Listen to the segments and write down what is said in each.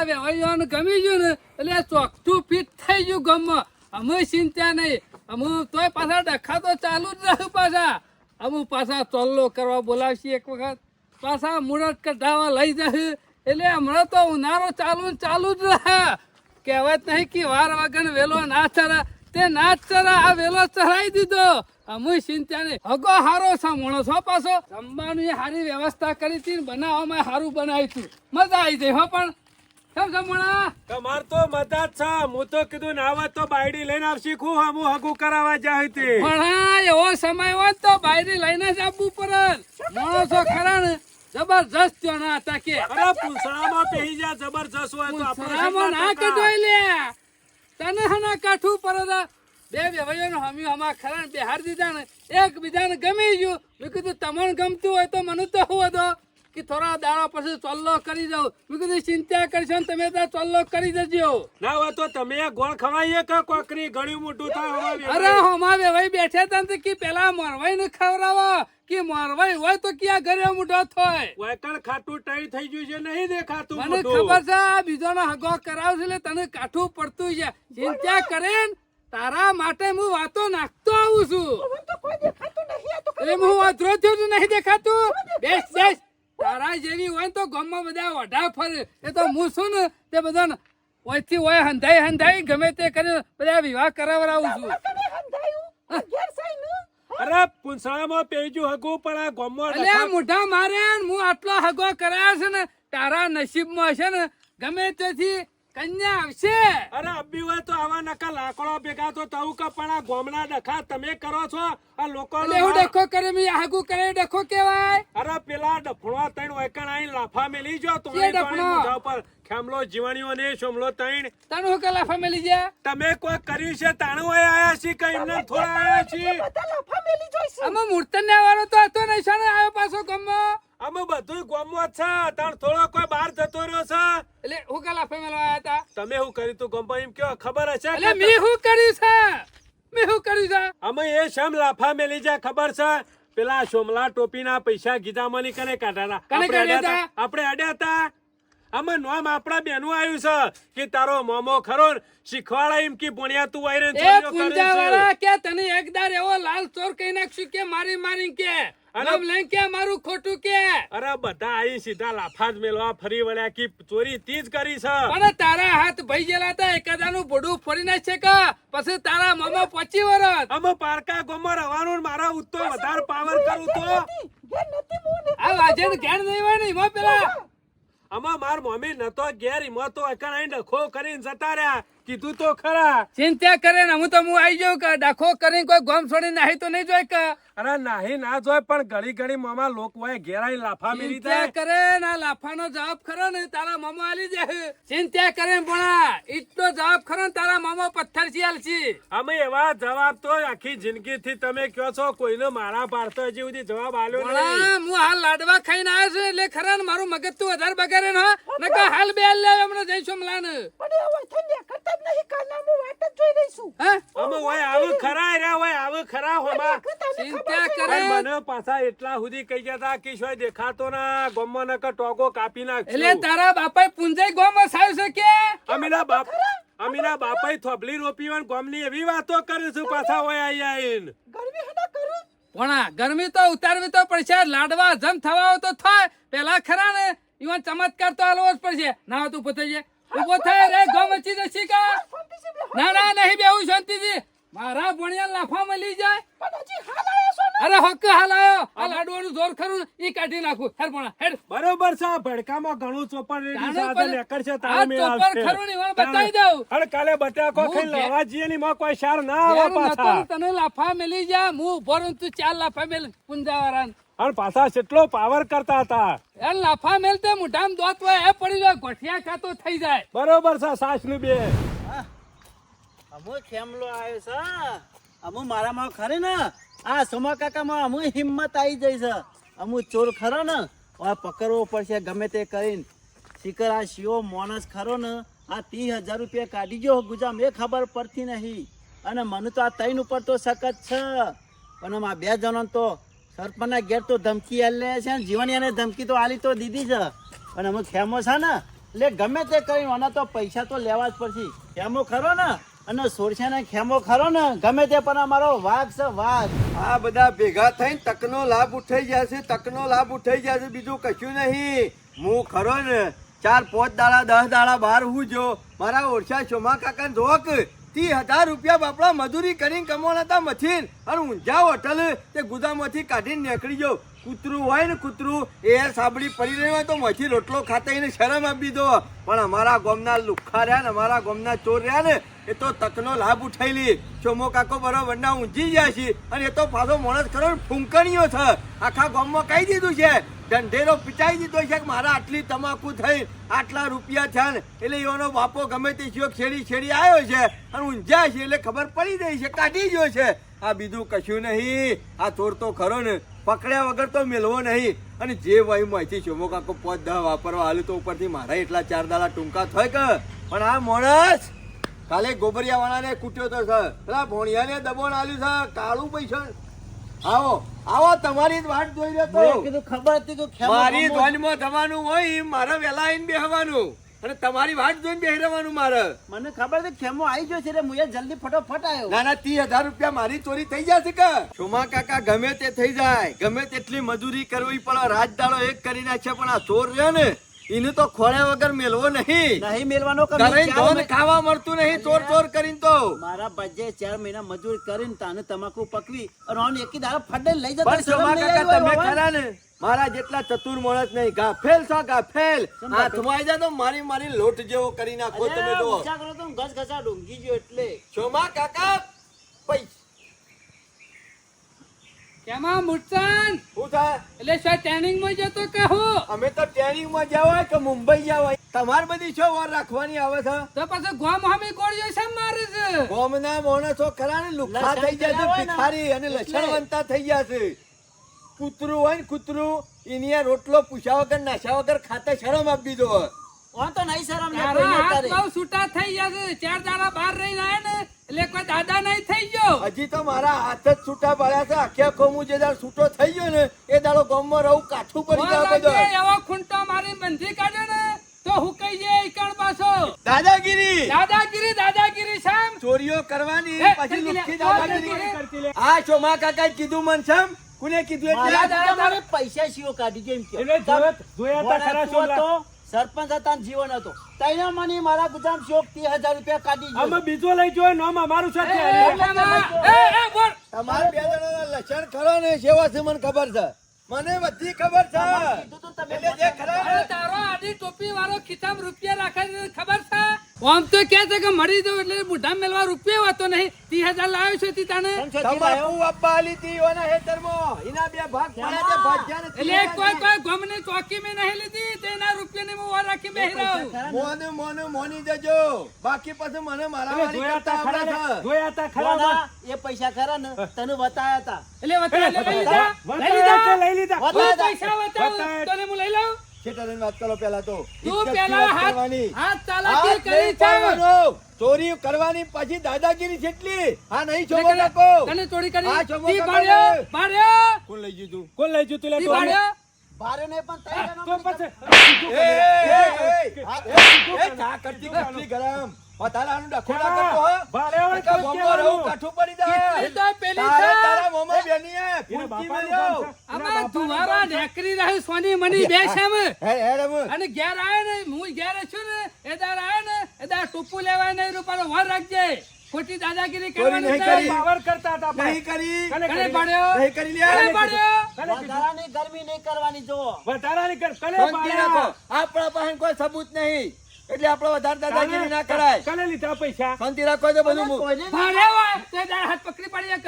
હમા વેવાઈઓને ગમી ગયું ને, એટલે ચોખ્ઠું ફિટ થઈ ગયું ગમમાં અમે ચિંતા નહીં. અમે તોય પાછા ડખા તો ચાલુ જ રહ્યું પાછા. અમે પાછા ચોલ્લો કરવા બોલાવશી એક વખત. પાછા મુરત કઢાવા લઈ જશે. એટલે હમણાં તો ઉનાળો ચાલુ ચાલુ જ રહે. કહેવત નહીં કે વાર વગર વેલો ના ચરા. તે ના ચરા, આ વેલો ચરાઈ દીધો. અમે ચિંતા નહીં. હગો હારો છે, મોણો છો પાછો. જમવાનું સારી વ્યવસ્થા કરી હતી બનાવવામાં સારું બનાવ્યું મજા આવી જાય હો પણ. તમાર તો મદદ છે. હું તો કીધું ના તો બાયડી લઈને આવશી. ખું હમું હગું કરાવવા જાય તે. પણ એવો સમય હોય તો બાયરી લઈને જ આવવું પડે. માણસો ખરા ને? જબરજસ્ત ત્યો હતા કે. અરે પૂંછડામાં પહેરી જા જબરજસ્ત હોય તો આપણે ના કેટલા લે. તને હના કાઠું પડે બે વ્યવહારો હમી હમા ખરા બેહાર દીધા ને. એકબીજાને ગમી ગયું. મેં કીધું તમને ગમતું હોય તો મને તો હું હતો કે થોડા દાડા પછી ચોલ્લો કરી દઉં. મેં કીધું ચિંતા કરશો ને તમે ત્યાં ચોલ્લો કરી દેજો. ના હોય તો તમે ગોળ ખવાઈએ કે કોકરી ગળ્યું મોટું થાય અરે હોમા ભાઈ બેઠા તા ને કે પેલા મરવાઈ ને ખવડાવો. કે મરવાઈ હોય તો ક્યાં ઘરે મોટો થાય. વાયકળ ખાટું ટાઈ થઈ ગયું છે નહીં દેખાતું મને. ખબર છે આ બીજોનો હગો કરાવશે એટલે તને કાઠું પડતું છે. ચિંતા કરે ને તારા માટે હું વાતો નાખતો આવું છું. એ હું વાતરો થયો નહીં દેખાતું બેસ બેસ. તારા જેવી હોય ને તો ગામમાં બધા વઢા ફરે. એ તો હું છું ને તે બધા ઓયથી ઓય હંધાઈ હંધાઈ ગમે તે કરીને બધા વિવાહ કરાવડાવું છું. અરે પૂંછડામાં પહેરજું હગો પણ આ ગામમાં એટલે મોઢા મારે હું આટલો હગો કરાયો છે ને તારા નસીબમાં હશે ને ગમે તેથી કન્યા આવશે. અરે અબ્બી હોય તો આવા નકા લાકડો ભેગા તો તવું કે પણ આ ગોમના ડખા તમે કરો છો? આ લોકો એવું હું ડખો કરે મેં આગુ કરે ડખો કેવાય અરે પેલા ડફણો તણ વૈકણ આઈ લાફા મેલી જો તો ડફણો? ઉપર ખેમલો જીવાણીઓ ને સોમલો તૈણ. તણ હું કલા ફેમિલી જા? તમે કોઈ કર્યું છે? તાણું હોય આયા છી કે એમને થોડા આયા છી અમે મૂર્તન ને વાળો તો હતો ને છે ને આવ્યો પાછો ગમમાં? અમે બધું ગોમમાં છે. તાણ થોડો કોઈ બહાર જતો રહ્યો છે. એટલે હું કલા ફેમિલી આયા હતા? તમે હું કર્યું તું ગોમમાં? એમ કયો ખબર હશે એટલે મેં શું કર્યું છે? મે હું કર્યું છે? અમે એ શામ લાફા મેલી જા ખબર છે? પેલા સોમલા ટોપીના પૈસા ગીધા મની કને કાઢ્યા હતા? આપણે અડ્યા હતા. અમે નોમ આપણા બેનું આવ્યું છે કે તારો મોમો ખરો શીખવાડા એમ કે ભણ્યા તું આઈને એ ચોરીઓ કરે પુંજા છે. વાળા કે તને એકદાર એવો લાલ ચોર કહી નાખશું કે મારી મારી કે. નામ લઈને કે મારું ખોટું કે. અરે બધા આઈ સીધા લાફા જ મેલવા ફરી વળ્યા કે ચોરી તીજ કરી છે. પણ તારા હાથ ભાઈ ગયેલા હતા એકાદાનું બોડું ફોડી નાખશે કે? પછી તારા મામા પચી વરસ અમે પારકા ગોમાં રહેવાનું ને મારા ઉત્તો વધારે પાવર કરું તો? આ વાજે જ્ઞાન નહીં હોય ને એમાં પેલા આમાં માર મમ્મી નતો ઘેર એમાં તો આઈને ડખો કરીને જતા રહ્યા. કીધું તો ખરા. ચિંતા કરે ને હું તો હું આવી જાઉં કે ડખો કરીને કોઈ ગોમ છોડી નાહી તો નહીં જોઈ કે? અરે નાહી ના જોય પણ ઘડી ઘડી મામા લોકો ઘેરાઈ લાફા મેરી જાય કરે ના લાફાનો જવાબ ખરો ને તારા મામા આલી જાય ચિંતા કરે ભણા ઈટનો જવાબ ખરો ને તારા મામા પથ્થરથી આલશે. અમે એવા જવાબ તો આખી જિંદગી થી તમે કયો છો કોઈને મારા પાડતો હજી સુધી જવાબ આલ્યો નહીં હું હાલ લાડવા ખાઈને આવ્યો છું એટલે ખરા ને મારું મગજ તું વધારે બગાડે ને હો. નકર હાલ બે હાલ લે હમણાં જઈશું મલાને. હા? અમે હોય આવ ખરા રે હોય આવ ખરા હોમા. ચિંતા કરે. મને પાછા એટલા સુધી કહી ગયા કે શોય દેખાતો ના ગમો નકર ટોગો કાપી એટલે તારા બાપાએ પુંજાઈ ગોમ વસાવ્યું છે કે? અમીના બાપ અમીના બાપાએ થોબલી રોપી હોય ગોમની એવી વાતો કરે છે પાછા હોય આઈ આઈને. ભણા ગરમી તો ઉતારવી તો પડશે. લાડવા જમ થવા તો થાય. પેલા ખરા ને ઈવન ચમત્કાર તો હાલવો જ પડશે. ના તું પોતે છે ઊભો થાય રે ગમ વચ્ચી જશી કા? ના ના નહીં બેવું શાંતિથી મારા ભણિયા લાફા લઈ જાય. અરે હક હાલ આયો આ લાડવાનું જોર ખરું ઈ કાઢી નાખું. હેડ ભણા હેડ. બરોબર છે ભડકામાં ઘણું ચોપર રેડી તાનું સાથે પણ- છે તારે મે મેળ ચોપર ખરું ની બતાવી દઉં. અરે કાલે બટાકો ઘે- લાવવા જઈએ ને એમાં કોઈ શાર ના આવે પાછા. તને લાફા મેલી જા હું ઊભો તું ચાર લાફા મેલ પુંજાવાળાને અને પાછા કેટલો પાવર કરતા હતા. એ લાફા મેલતે મુઢામ દોત હોય એ પડી જાય ગોઠિયા ખાતો થઈ જાય. બરોબર છે સાસનું બે. અમુ ખેમલો આવ્યો છે અમુ મારામાં ખરે ને? આ સોમા કાકામાં અમુ હિંમત આવી જાય છે. અમુ ચોર ખરો ને? આ પકડવો પડશે ગમે તે કરીને. શિકર આ શિયો માણસ ખરો ને, આ ત્રીસ હજાર રૂપિયા કાઢી ગયો ગુજામ. એ ખબર પડતી નહીં. અને મને તો આ ત્રણ ઉપર તો સખત છે. પણ આ બે જણો તો સરપંચના ઘેર તો ધમકી આલે છે ને, જીવન એને ધમકી તો આલી તો દીધી છે. અને અમે ખેમો છે ને, એટલે ગમે તે કરીને આના તો પૈસા તો લેવા જ પડશે. ખેમો ખરો ને? અને સોરસાને ખેમો ખરો ને, ગમે તે પણ અમારો વાઘ છે, વાઘ. આ બધા ભેગા થઈને તકનો લાભ ઉઠાઈ ગયા છે, તકનો લાભ ઉઠાઈ ગયા છે, બીજું કશું નહીં. હું ખરો ને, ચાર, પાંચ દાડા, દસ દાડા બહાર હું જો, મારા ઓરછા ચોમા કાકા ધોક ત્રીસ હજાર રૂપિયા બાપડા મજૂરી કરીને કમાવાના હતા મથીન અને ઊંઝા હોટલ તે ગુદામાંથી કાઢીને નીકળી ગયો. કૂતરું હોય ને કૂતરું, એ સાબડી પડી રહ્યું હોય તો મથી રોટલો ખાતા એને શરમ આપી દો પણ અમારા ગામના લુખા રહ્યા ને, અમારા ગામના ચોર રહ્યા ને, એ તો તકનો લાભ ઉઠાયેલી. ચોમો કાકો બરાબર ના ઊંઝી ગયા છે અને એ તો પાછો માણસ ખરો ફૂંકણીઓ છે. આખા ગામમાં કહી દીધું છે. ઢંઢેરો પિટાઈ દીધો છે કે મારા આટલી તમાકુ થઈ, આટલા રૂપિયા થયા ને, એટલે એનો બાપો ગમે તે શિયો છેડી છેડી આવ્યો છે અને ઊંઝ્યા છે, એટલે ખબર પડી ગઈ છે, કાઢી ગયો છે. આ બીજું કશું નહીં. આ ચોર તો ખરો ને પકડ્યા વગર તો મેળવો નહીં. અને જે વહી અહીંથી ચોમો કાકો પોત દહ વાપરવા હાલ તો ઉપરથી મારા એટલા ચાર દાડા ટૂંકા થાય કે. પણ આ માણસ! કાલે ગોબરિયાવાળાને કૂટ્યો તો સર. પેલા ભોણિયાને દબોણ આલ્યું છે. કાળું પૈસા. આવો આવો તમારી જ વાટ જોઈ રહ્યો તો. કીધું ખબર હતી કે મારી. ધ્વનમાં થવાનું હોય મારા મારે વેલા આવીને બેહવાનું. અને તમારી વાટ જોઈને બેહી રહેવાનું મારે. મને ખબર છે ખેમો આવી ગયો છે હું જલ્દી ફટોફટ આવ્યો ના ના ત્રીસ હજાર રૂપિયા મારી ચોરી થઈ જશે કે? સોમા કાકા ગમે તે થઈ જાય. ગમે તેટલી મજૂરી કરવી પડે રાજદાડો એક કરી નાખે પણ આ ચોર રહ્યો ને એને તો ખોળ્યા વગર મેલવો નહીં. નહીં મેલવાનો ધોન ખાવા મળતું નહીં ચોર ચોર કરીને તો. મારા બજે ચાર મહિના મજૂર કરીને તાને તમાકુ પકવી અને આને એકી દાડો ફડે લઈ જતા સોમા કાકા તમે ખરા ને? મારા જેટલા ચતુર માણસ નહીં. ગાફેલ છો ગાફેલ હાથમાં આવી તો મારી મારી લોટ જેવો કરી નાખો તમે જો ઊંચા કરો તો ઘસ ઘસા ડુંગી ગયો એટલે. છોમા કાકા? પૈસા કેમાં મુરચાન હું થાય? એટલે સર ટ્રેનિંગમાં જતો કે હું? અમે તો ટ્રેનિંગમાં જવાય કે મુંબઈ જવાય? તમારે બધી છો વાર રાખવાની આવે છે? તો પછી ગોમ હમી ગોળીઓ છે મારે છે? ગામના માણસો ખરા ને લુખ્ખા થઈ ને. ભિખારી અને લક્ષણવંતા થઈ જાય છે. કૂતરું હોય ને કૂતરું એની આ રોટલો પૂછ્યા વગર નાશ્યા વગર ખાતા શરમ આપી દો ઓન તો નહીં શરમ. બહુ છૂટા થઈ ગયા છે. ચાર દાડા બહાર રહીને ને એટલે કોઈ દાદા નહીં થઈ ગયો. હજી તો મારા હાથ જ છૂટા પડ્યા છે. આખે આખો હું જે દાડો છૂટો થઈ ગયો ને એ દાડો ગામમાં રહું કાઠું પડી ગયો બધો. એવો ખૂંટો મારી બંધી કાઢ્યો ને તો હુકાઈ જાય એકણ પાછો. દાદાગીરી. દાદાગીરી દાદાગીરી સામ ચોરીઓ કરવાની પછી લુખી આ દાદાગીરી કરતી લે. આ ચોમા કાકા કીધું મન છમ કોને કીધું મારા એટલે દાદા મારે પૈસા શીઓ કાઢી ગયો એમ કહ્યો. એટલે જોત જોયા તા ખરા તું છોકરા. સરપંચ હતા જીવન હતો. તૈના મને મારા ગુજામ શોક હજાર રૂપિયા કાઢી ગયો. અમે બીજો લઈ જોયો નામ અમારું છે. તમારે બે જણાના લક્ષણ ખરો ને સેવા છે મને ખબર છે. મને બધી ખબર છે. કીધું તું તમે એટલે જે ખરા તારો આડી ટોપી વાળો ખિસ્સામાં રૂપિયા રાખે ખબર છે? આમ તો કે છે કે મળી જવું એટલે બુઢા મેલવા રૂપિયો હતો નહીં. ત્રીસ હજાર લાવ્યો છે તી તને? તમાકુ આલી તી ઓના બે ભાગ પડ્યા ભાગ્યા એટલે કોઈ કોઈ ગમની ચોકી મેં નહીં લીધી તેના રૂપિયાની હું વાર રાખી બેહી રહું. મોને મોને મોની જજો બાકી પછી મને મારા વાળી જોયા તા કરતા ખરા ને? જોયા તા ખરા એ પૈસા ખરા ને? તને બતાયા હતા એટલે લઈ લીધા? લઈ લીધા? લઈ. પૈસા બતાવ તને હું લઈ લઉં? શેઠાણીની વાત કરો પહેલા તો તું પહેલા હાથ કરવાની. હાથ ચાલાકી કરી છે ચોરી કરવાની પછી દાદાગીરી જેટલી હા નહીં છોકરો નાખો તને ચોરી કરી હા, છોકરો ભાડ્યો ભાડ્યો કોણ લઈ ગયું તું? કોણ લઈ જતું લે તો? ભાડ્યો ભારે ને પણ તઈ તો પછી એ, એ, એ, એ, એ, ચા કરતી કેટલી ગરમ પતાલાનું ડખોડા કરતો, હો. ભારે હોય તો કહેવાનું. કાઠું પડી જાય. કેટલી તો પેલી બેનીએ, એના ફૂંકી બાપાનું મેલ્યો. કામ છે. આમાં ધુવારા નેકરી રહી સોની મની બે છે એમ. હેડ, હેડ એમ. અને ઘેર આયો ને હું ઘેર છું ને એ દાર આયો ને એ દાર ટોપું લેવાય નહીં રૂપાનો વાર રાખજે. ખોટી દાદાગીરી કરવાની નહીં નહીં. પાવર કરતા હતા નહીં કરી. કને કને નહીં કરી લે. કને પાડ્યો? વધારાની ગરમી નહીં કરવાની જો વધારાની કર- કને શાંતિ આપણા પાસે કોઈ સબૂત નહીં. એટલે આપણે વધારે દાદાગીરી ના કરાય. કને લીધા પૈસા? શાંતિ રાખો તો બધું ભાડે હોય તે હાથ પકડી પડી એક.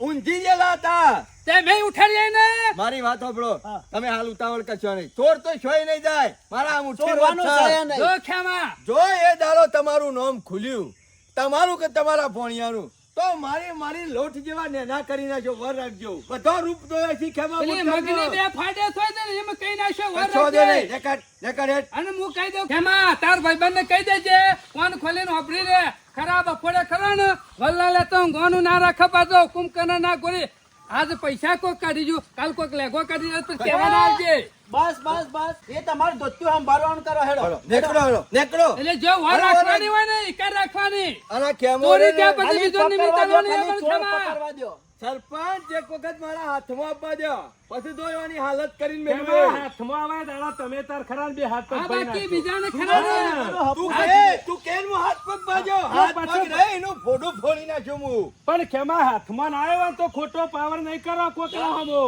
ઊંઘી ગયેલા હતા. તે મેં ઉઠાડી ને મારી વાત સાંભળો. તમે હાલ ઉતાવળ કરશો નહીં. ચોર તો છોય નહીં જાય. મારા ખેમા. જો એ દાડો તમારું નામ ખુલ્યું. તમારું કે તમારા ભોણિયાનું? તો મારી મારી લોટ જેવા નેના કરી નાખજો વર રાખજો બધો રૂપ તો છે ખેમા મગની બે ફાડે થોય ને એમ કઈ નાખ્યો વર રાખજો. રેકાડ. અને હું કહી દઉં ખેમા તાર ભાઈબંધને કહી દેજે ફોન ખોલીને વાપરી લે ખરાબ અફોડે ખરો ને વલ્લા લે તો ગોનું ના રાખે પાછો કુંભકર્ણ ના ગોળી આજ પૈસા કોક કાઢી જો કાલ કોક લેગો કાઢી જો પણ કેવા ના આવજે? બસ બસ બસ. એ તમારું ધોતિયું સંભાળવાનું કરો હેડો. નેકડો હેડો. નેકડો એટલે જો વાર રાખવાની હોય ને ઈકાર રાખવાની. આના કેમો ચોરી. ત્યાં પછી બીજો નિમિત્ત આવવાની. સરપંચ એક વખત મારા હાથમાં આપવા દો. પછી તો એવાની હાલત કરીને મેળવે. હાથમાં આવે દાડા તમે તાર ખરા બે હાથ પગ બાકી બીજાને ખરા ને. તું કે તું કેન મો હાથ પગ બાજો હાથ પગ રે એનો એનું ફોડી નાખ્યો મુ પણ કેમાં હાથમાં ના આવ્યો તો ખોટો પાવર નહીં કરો કોકરા હમો.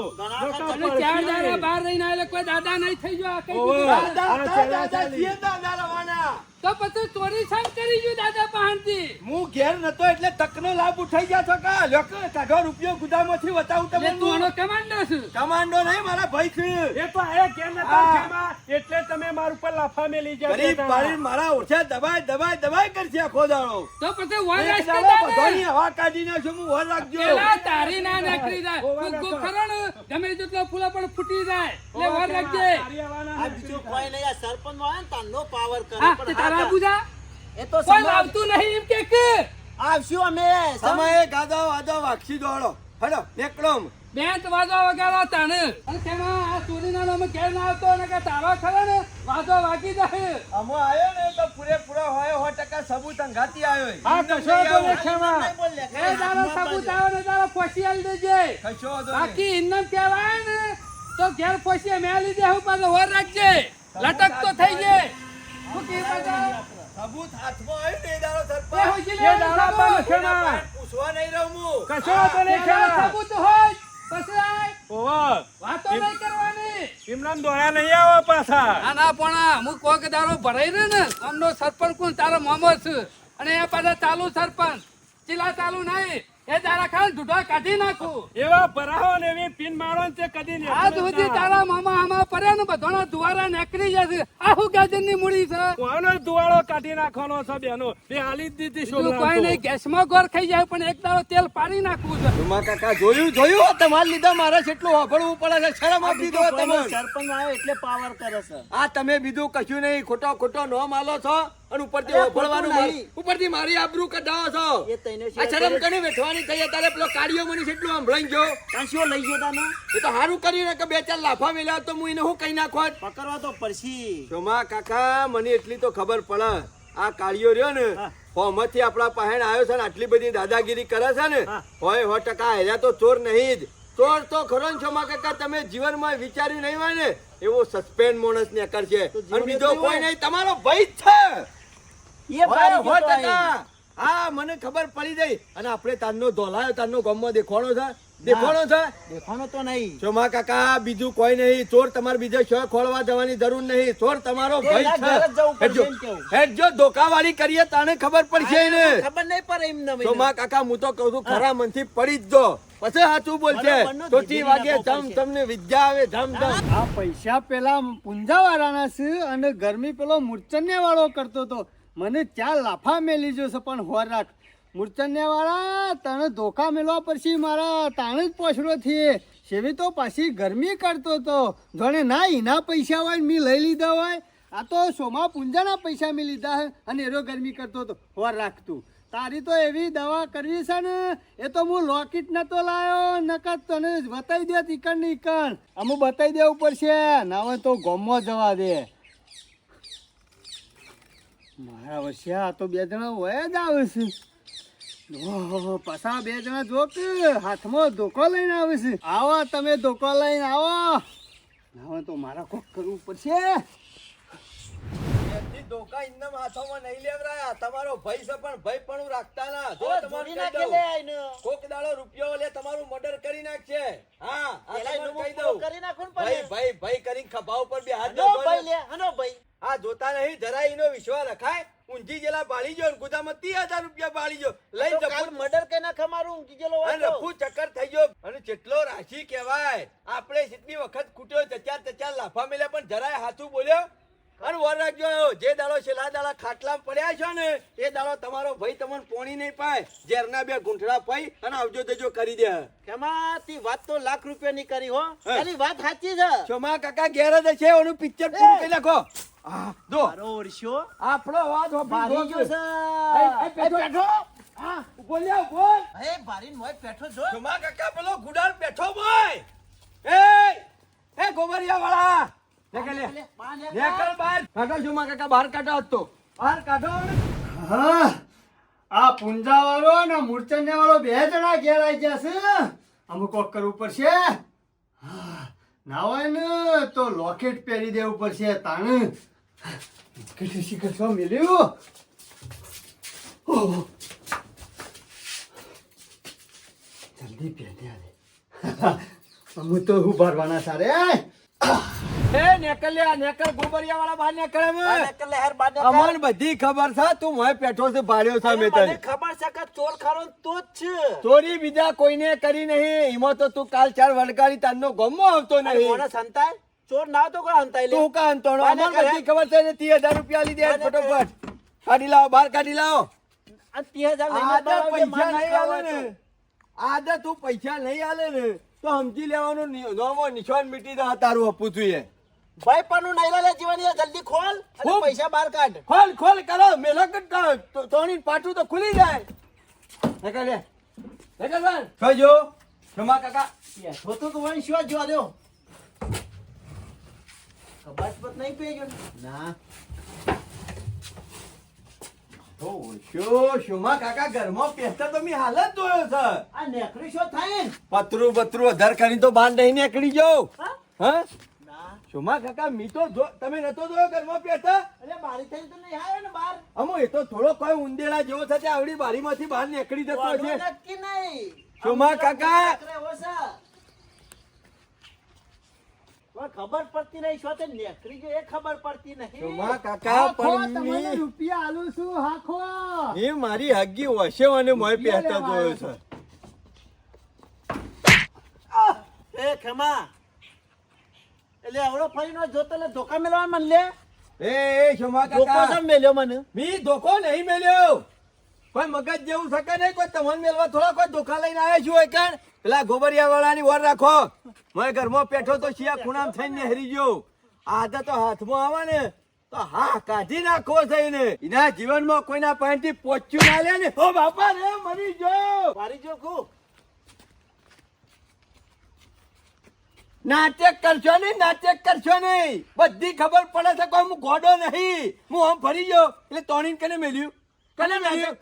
અને ચાર દાડા બહાર રહીને આલે કોઈ દાદા નહીં થઈ ગયો આ કઈ દાદા દાદા ચાલી. દાદા રવાના. તો પછી ચોરી શામ કરી ગયું દાદા પહાણથી? હું ઘેર નતો એટલે તકનો લાભ ઉઠાઈ ગયા છો કા? લોકો કે? કાઢો રૂપિયો ગુદામાંથી બતાવું તમે તું આનો કમાન્ડર છે. કમાન્ડો નહીં મારા ભાઈ છે એ તો એ કેમ નતા ખેમા? એટલે તમે માર ઉપર લાફા મેલી ગયા ગરીબ. પાડી મારા ઓછા દબાય દબાય દબાય કરશે આખો દાડો. તો પછી વર રાખજો. બધાની હવા કાઢી નાખશો હું વર રાખજો. એલા તારી ના નકરી જાય. ઓવા તું નાખો. ખરો ને, ગમે પણ ફૂટી જાય. એટલે ઓવા રાખજે. આ બીજો કોઈ નહીં, આ સરપંચ આવે ને તારનો પાવર કરે. પણ તારા બુજા એ તો કોઈ લાવતું નહીં એમ કે કે. આવશું અમે સમયે ગાદા વાદા વાક્ષી દોડો. હડો નેકડો બેન્ટ વાજો વગાડો તાણે અને તેમાં આ ચોરીના નામે ઘેર ના આવતો અને કે તારો ખરો ને વાજો વાગી જાય. અમો આયો ને તો પૂરેપૂરો હોય સો ટકા સબૂત અંગાતી આવ્યો હા કશો તો નહીં ખેમા. નહીં બોલ લે, એ તારો સબૂત આવે ને તારો ફોસી આલી દેજે. કશો તો બાકી ઇન્નમ કહેવાય ને તો ઘેર ફોસી મેલી દે હું પાછો હોર રાખજે. લટક તો થઈ જાય. હું કે પાછો? સબૂત હાથમાં આવ્યું ને દાડો એ સરપંચ એ દાડા. પણ ખેમા. પૂછવા નહીં રહું. હું કશો તો નહીં પેલા ખેમા સબૂત હોય પછી આય. ઓવા વાતો નહીં કરવાની ઇમરાન નહીં આવો પાછા. ના ના, પણ અમુક કોક દારો ભરાઈ રહ્યો ને અમનો સરપંચ કોણ? તારો મામો છે. અને એ પાછા ચાલુ સરપંચ. ચીલા ચાલુ નહીં. એ તારા ખાલી ઢૂઢા કાઢી નાખું. એવા ભરાવો ને એવી પિન મારો તે કદી નહીં આજ સુધી તારા મામા આમાં પડે ને બધાના દુવારા નીકળી જશે આહુ ગાજરની મૂડી છે? કોનો દુવાળો કાઢી નાખવાનો છે બેનો. બે હાલી દીધી શું કોઈ નહીં ગેસમાં ગોર ખાઈ જાય પણ એક દાડો તેલ પાડી નાખવું છે. ઉમા કાકા જોયું જોયું? તમારે લીધા મારે જેટલું વાપરવું પડે છે. શરમ આપી બીજું દો કોઈ નહીં, તમે. સરપંચ આવે એટલે પાવર કરે છે. આ તમે બીજું કશું નહીં. ખોટો ખોટો નો માલો છો. અને ઉપરથી અરે, મારી-. ઉપરથી મારી આબરૂ કઢાવો છો. આ શરમ. કરી વેઠવાની થઈ તારે પેલો કાઢ્યો મને કેટલું સંભળાઈ ગયો. કાંસીઓ લઈ ગયો તાને? એ તો હારું કરીને કે બે ચાર લાફા મેલ્યા તો હું એને હું કઈ નાખોત પકડવા તો પડશી. શોમા કાકા મને એટલી તો ખબર પડે. આ કાળિયો રહ્યો ને. હોમાંથી આપણા પહેણ આવ્યો છે ને આટલી બધી દાદાગીરી કરે છે ને હોય હો ટકા હેર્યા તો ચોર નહીં જ. ચોર તો ખરો ને શોમા કાકા તમે જીવનમાં વિચાર્યું નહીં હોય ને એવો સસ્પેન્ડ માણસ ને કરશે તો અને બીજો કોઈ. નહીં તમારો ભાઈ જ છે. એ હોય બારી સો ગયો તો ટકા હા મને ખબર પડી ગઈ. અને આપણે તારનો ધોલાયો તારનો ગામમાં દેખવાનો છે. દેખવાનો છે? દેખાણો તો નહીં. ચોમા કાકા બીજું કોઈ નહીં. ચોર તમારે બીજો શો ખોળવા જવાની જરૂર નહીં. ચોર તમારો ભાઈ ના ઘરે જ જવું છે પડશે હેડજો. એમ કેવું. હેડજો ધોકાવાળી કરીએ તાને ખબર પડશે ને ખબર નહીં પડે એમને મને. ચોમા કાકા હું તો કહું છું ખરા મનથી પડી જ દો પછી સાચું બોલશે. નો વાગે તમને વિદ્યા આવે જમ ધમ. આ પૈસા પેલા પુંજાવાળાના છે અને ગરમી પેલો મૂર્છન્ય વાળો કરતો હતો મને ચાર લાફા મેલી જોશે પણ હોર રાખ. મૂર્છન્ય વાળા તને ધોકા મેળવા પછી મારા, તાણ જ પોછડો થી સેવી તો પાછી ગરમી કરતો તો. જોણે ના એના પૈસા હોય મેં લઈ લીધા હોય. આ તો સોમા પુંજાના પૈસા મેં લીધા અને એરો ગરમી કરતો હતો હોર રાખતું તારી તો એવી દવા કરવી છે ને, એ તો હું લોકેટ નતો લાયો, નકર તને બતાવી દે ઈકણ ને ઈકણ અમુક બતાવી દેવું પડશે, ના હોય તો ગોમમાં જવા દે. મારા વર્ષે આ તો બે જણા હોય જ આવે છે. પાછા બે જણા જો કે હાથમાં ધોકો લઈને આવે છે. આવો, તમે ધોકો લઈને આવો. હવે તો મારા કોક કરવું પડશે. એમથી ધોકા ઇન્દમ હાથોમાં નહીં લેવરાયા. તમારો ભાઈ છે પણ ભાઈ પણ રાખતા ના. જો હવે કહી દઉં. કોક દાડો રૂપિયો લે તમારું મર્ડર કરી નાખશે. હા આ પેલા કહી દઉં. કરી નાખવું ભાઈ ભાઈ ભાઈ કરીને ખભા ઉપર બે હાથ દો ભાઈ લે, હનો ભાઈ. આ જોતા નહીં જરાય એનો વિશ્વાસ રખાય. ઊંધી જેલા બાળી જો ગુદામાં ત્રીસ હજાર રૂપિયા બાળી જો લઈ જપું મર્ડર અને રફુ ચક્કર થઈ ગયો. અને જેટલો રાશી કહેવાય આપણે જેટલી વખત ખૂટ્યો ચચાર ચચાર લાફા મેલ્યા પણ જરાય હાથું બોલ્યો અને વર રાખજો જે દાડો છેલ્લા દાડા ખાટલામાં પડ્યા છો ને એ દાડો તમારો ભાઈ તમને પોણી નહીં પાય. ઝેરના બે ગુંઠડા પાઈ અને આવજો તેજો કરી દે. ખેમા, વાત તો લાખ રૂપિયાની કરી હો. તારી વાત સાચી છે. ચોમા કાકા ઘેર જ છે ઓનું પિક્ચર પૂરું કરી નાખો. જો. ઓરશો. આપણો અવાજ ભારી ગયો છે. એ, એ, પેટો. એ, પેટો. હા, બોલ્યા બોલ હે ભારી મોય પેઠો જો. ચોમા કાકા પેલો ગુડાર બેઠો ભાઈ એ એ ગોબરિયા વાળા આ પુંજા વાળો ને મૂર્છન્યા વાળો બે જણા ઘેર આવી ગયા છે. અમુક કોક કરવું પડશે ના હોય ને તો લોકેટ પહેરી દેવું પડશે તાણ. કેટલી શીખર છો મિલ્યું? જલ્દી પહેરી દે તો હું ભરવાના સારે. એ નીકળ લે નીકળ ગોબરિયા વાળા બહાર નીકળ એમ. બાને લહેર અમને બધી ખબર છે તું મોય પેઠો છે મેં તને. ખબર છે કે ચોર ખરો તું જ છે. ચોરી બીજા કોઈને કરી નહીં. એમાં તો તું કાલ ચાર વળગાડી તારનો ગમો આવતો નહીં. મોને સંતાય ચોર ના તો કોઈ સંતાય લે? તું કાં તોડો બાને બધી ખબર છે ને ત્રીસ હજાર રૂપિયા લીધે ફટોફટ. કાઢી લાવો બહાર કાઢી લાવો. આ ત્રીસ હજાર લઈને પૈસા નહીં આલે ને. આદત તું પૈસા નહીં આલે ને તો સમજી લેવાનું નોમો નિશાન મીટી દા તારું આપવું જોઈએ એ. ભાઈ પણ નહીં લે જીવન જલ્દી ખોલ અને પૈસા બહાર કાઢ. ખોલ ખોલ કરો. મેલા કટ તોણી પાટું તો ખુલી જાય. નીકળ લે. નીકળ સર જોજો રમા કાકા. તો તો તું શિવા જોવા દ્યો. કબાટ પર નહીં પેજો ના? ઓ કાકા ઘરમાં પેસતા તો મેં હાલત જોયો છે. આ નેકડી શું થાય ને? પતરું બતરું અધાર કરી તો બહાર નહીં નીકળી જાઓ હા? હા કાકા મી તો તમે નતો જોયો ઘરમાં પેતા એટલે બારી થઈ તો નહીં આવ્યો ને બાર અમો એ તો થોડો કોઈ ઉંદેડા જેવો છે આવડી બારીમાંથી બહાર નીકળી જતો છે. નક્કી નહીં. શોમા કાકા. ખબર પડતી નહીં શું તે નેકરી જો એ ખબર પડતી નહીં. શોમા કાકા પણ તમને રૂપિયા આલું છું હાખો. એ મારી હગી વસે અને મોય પહેરતા જોયો છે. એ ખમા એટલે આવડો ફરીનો જોતો એટલે ધોકા મેળવા મને લે. એ એ શોમા ધોકો કેમ મેલ્યો મને? મી ધોકો નહીં મેલ્યો. કોઈ મગજ જેવું શકે નહીં કોઈ તમને મેળવા થોડા કોઈ ધોકા લઈને આવ્યા છું હોય કાન પેલા ગોબરિયા વાળાની વાર રાખો. મેં ઘરમાં પેઠો તો શિયા ખૂણામ થઈને હરી ગયો. આદા તો હાથમાં આવે ને તો હા કાઢી નાખો થઈને. એના જીવનમાં કોઈના પાણીથી પોચ્યું ના લે ને. ઓ બાપા રે મરી ગયો. મારી જો ખૂબ. નાટક કરશો નહીં નાટક કરશો નહીં. બધી ખબર પડે છે કોઈ હું ગોડો નહીં. હું આમ ફરી ગયો. એટલે તોણી કને મેલ્યું? કને મેલ્યું?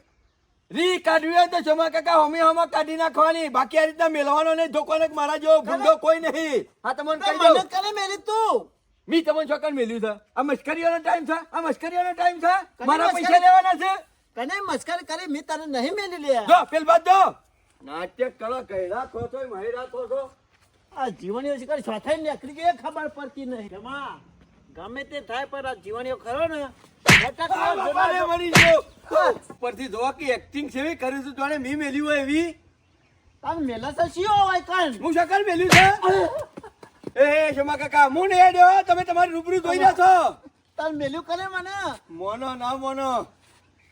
રી કાઢવી હોય તો જમા કાકા હોમી હોમા કાઢી નાખવાની. બાકી આ રીતના મેલવાનો નહીં. ધોકોને મારા જેવો ભૂંડો કોઈ નહીં. હા તમને કહી દઉં. કરે મેલી તું? મી તમને છોકર મેલ્યું છે? આ મશ્કરીઓનો ટાઈમ છે? આ મશ્કરીઓનો ટાઈમ છે? મારા પૈસા લેવાના છે? કને મસ્કરી કરી? મેં તને નહીં મેલી લે. જો પેલ બાદ જો. નાટક કરો કઈ રાખો છો મહી રાખો છો. આ જીવણીઓ શિકાર સ્વાથાઈ નીકળી ગઈ ખબર પડતી નહીં. જમા ગમે તે થાય પણ આ જીવણીઓ ખરો ને નાટક આ માં બાપા રે જોડા- મરી ગયો ઉપરથી જો કે એક્ટિંગ છે કર્યું હતું છું મી મેલ્યું હોય એવી. તાર મેલા તો શિયો હોય કાન? હું શકલ મેલ્યું છે? એ શમા કાકા હું નહીં હેડ્યો તમે તમારી રૂબરૂ જોઈ રહ્યા છો. તાર મેલ્યું કરે મને. મોનો ના મોનો.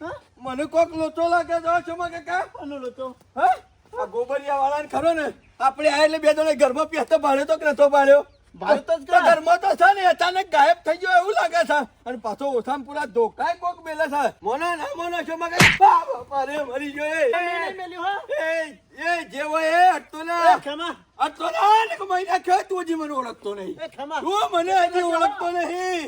હા? મને કોક લોચો લાગે તો શમા કાકા. કોનો લોચો? હા? આ ગોબરિયા વાળાને ખરો ને આપણે આ એટલે બે જણા ઘરમાં પહેતો ભાડ્યો તો કે નતો જ ઘરમાં તો છે ને અચાનક ગાયબ થઈ ગયો એવું લાગે છે. અને પાછો ઓછામાં પૂરા ધોકાય કોક મેલે છે. મોના ના મોનો છો બા, મરી ગયો એ. એ જે હોય એ હટતો ના. હટતો ના ને મહિના થયો તું હજી મને ઓળખતો નહીં? તું મને હજી ઓળખતો નહીં.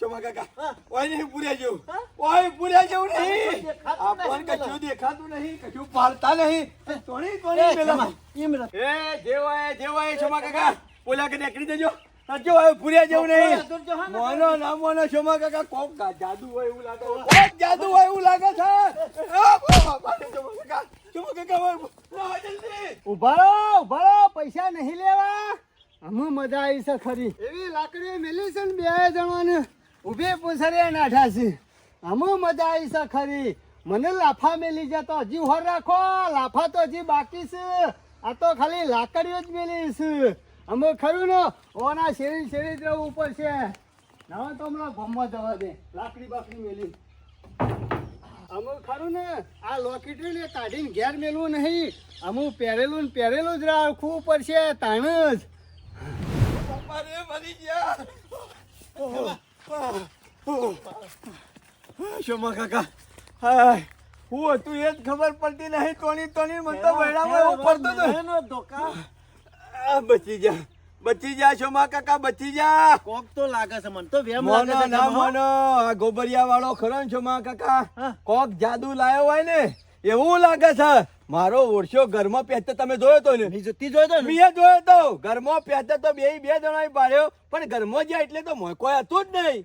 શોમા કાકા ઓય નહીં પૂર્યા જેવું. ઓય પૂર્યા જેવું નહીં. દેખાતું આપણને કશું દેખાતું નહીં કશું પાલતા નહીં. તોણી તોણી એ પેલા. ખમા એમ રહ. એ જે હોય જે કાકા. બોલા કે નીકળી જજો. સાચો હોય પૂર્યા જેવું નહીં. દૂર જો હા ને. મોનો ના મોનો શોમા કાકા કોક જાદુ હોય એવું લાગે કોક જાદુ હોય એવું લાગે છે. ઊભા રહો ઊભા રહો પૈસા નહીં લેવા. અમે મજા આવી છે ખરી. એવી લાકડીઓ મેલી છે ને બે જણાને. ઉભે પૂછરે છે અમે મજા આવી છે ખરી. મને લાફા મેલી જાય તો હજી હોર રાખો. લાફા તો હજી બાકી છે. આ તો ખાલી લાકડીઓ જ મેલી છે. અમે ખરું ને ઓના શેરી શેરી જ રહેવું પડશે. ના તો હમણાં ગમવા જવા દે. લાકડી બાકડી મેલી. અમે ખરું ને આ લોકેટરી ને કાઢીને ઘેર મેલવું નહીં. અમુ પહેરેલું ને પહેરેલું જ રાખવું પડશે તાણ જ. બાપા મરી ગયા. શોમા કાકા. હાય હું હતું એ જ ખબર પડતી નહીં. તોની તોની મને તો વૈડામાં એવું પડતું હતું. એનો ધોકા. બચી જા બચી જા શોમા કાકા બચી જા. કોક તો લાગે છે મને તો વેમ લાગે છે ના મોનો આ ગોબરિયા વાળો ખરો ને શોમા કાકા. કોક જાદુ લાયો હોય ને એવું લાગે છે. મારો ઓળશો ઘરમાં પહેરતો તમે જોયો તો ને? જુતી જોઈ તો મેં જોયો તો. ઘરમાં પહેરતો તો બે બે જણા પાડ્યો પણ ઘરમાં જ્યાં એટલે તો મોય કોઈ હતું જ નહીં.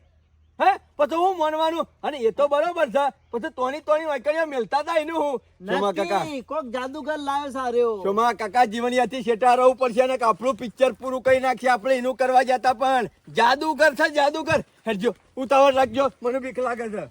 હે? પછી હું માનવાનું? અને એ તો બરોબર છે. પછી તોની તોની વાંકડીઓ મેલતા હતા એનું હું. સોમા કાકા. કોક જાદુગર લાવ્યો સારો સોમા કાકા જીવનયાથી શેટા રહું પડશે ને કે આપણું પિક્ચર પૂરું કરી નાખીએ. આપણે એનું કરવા જતા પણ. જાદુગર છે જાદુગર. હેડજો ઉતાવળ રાખજો. મને બીક લાગે છે.